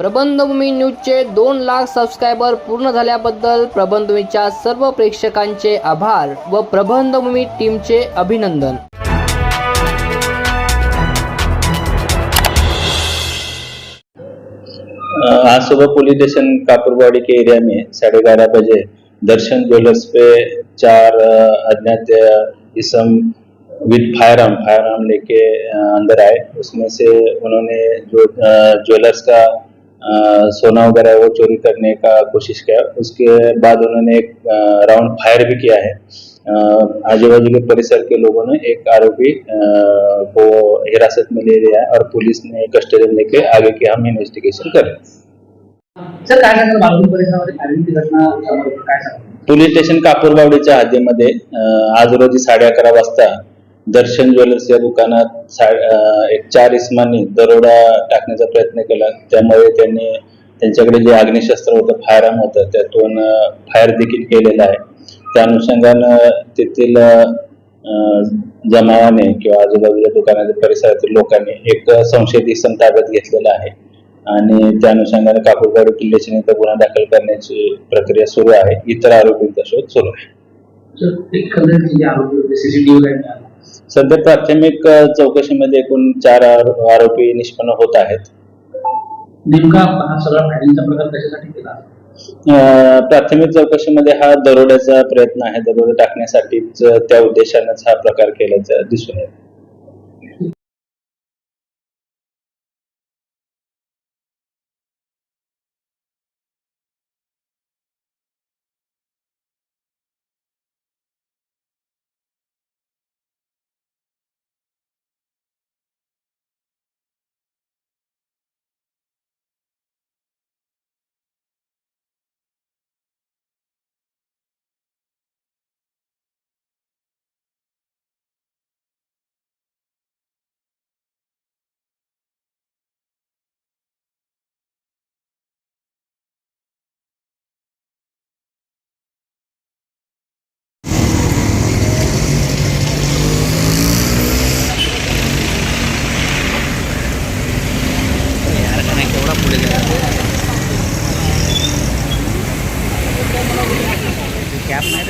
प्रबंधभूमी न्यूजचे दोन लाख सबस्क्रायबर पूर्ण झाल्याबद्दल प्रबंधभूमीच्या सर्व प्रेक्षकांचे आभार व प्रबंधभूमी टीमचे अभिनंदन. आज सुबह पुलिस स्टेशन कापुरवाड़ी के एरिया में साढ़े ग्यारह बजे दर्शन ज्वेलर्स पे चार अज्ञात इसम with firearm firearm लेके अंदर आए। उसमें से उन्होंने जो ज्वेलर्स का सोना वगैरह वो चोरी करने का कोशिश किया। उसके बाद उन्होंने एक राउंड फायर भी किया है। आजू बाजू के परिसर के लोगों ने एक आरोपी को हिरासत में ले लिया है और पुलिस ने कस्टडी में लेके आगे की हम इन्वेस्टिगेशन कर रहे सर काय सांगाल बागलूर परिसरामध्ये फायरिंगची घटना समोर येते. काय सांगाल पोलीस स्टेशन कापूरबावडीच्या हद्दीमध्ये आज रोजी साडे अकरा वाजता दर्शन ज्वेलर्स या दुकानात सा- एक चार इस्मांनी दरोडा टाकण्याचा प्रयत्न केला. त्यामुळे त्यांनी त्यांच्याकडे जे अग्निशस्त्र होतं फायराम होतं त्यातून फायर देखील केलेला आहे. त्या अनुषंगानं तेथील जमावाने किंवा आजूबाजूच्या दुकानाच्या परिसरातील लोकांनी एक संशयित इसम ताब्यात घेतलेला आहे. आणि त्या अनुषंगाने कापूरगाडू किल्ल्याची स्टेशन गुन्हा दाखल करण्याची प्रक्रिया सुरू आहे. इतर आरोपींचा शोध सुरू आहे. सध्या प्राथमिक अ, चौकशीमध्ये एकूण चार आरो- आरोपी निष्पन्न होत आहेत. नेमका हा सगळा फायरिंगचा प्रकार कशासाठी केला? अ, प्राथमिक चौकशीमध्ये हा दरोड्याचा प्रयत्न आहे दरोडा टाकण्यासाठीच अ, त्या उद्देशानेच हा प्रकार केल्याचं दिसून येत.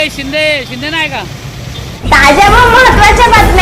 ए शिंदे शिंदे नाही का? ताज्या व महत्त्वाच्या बातम्या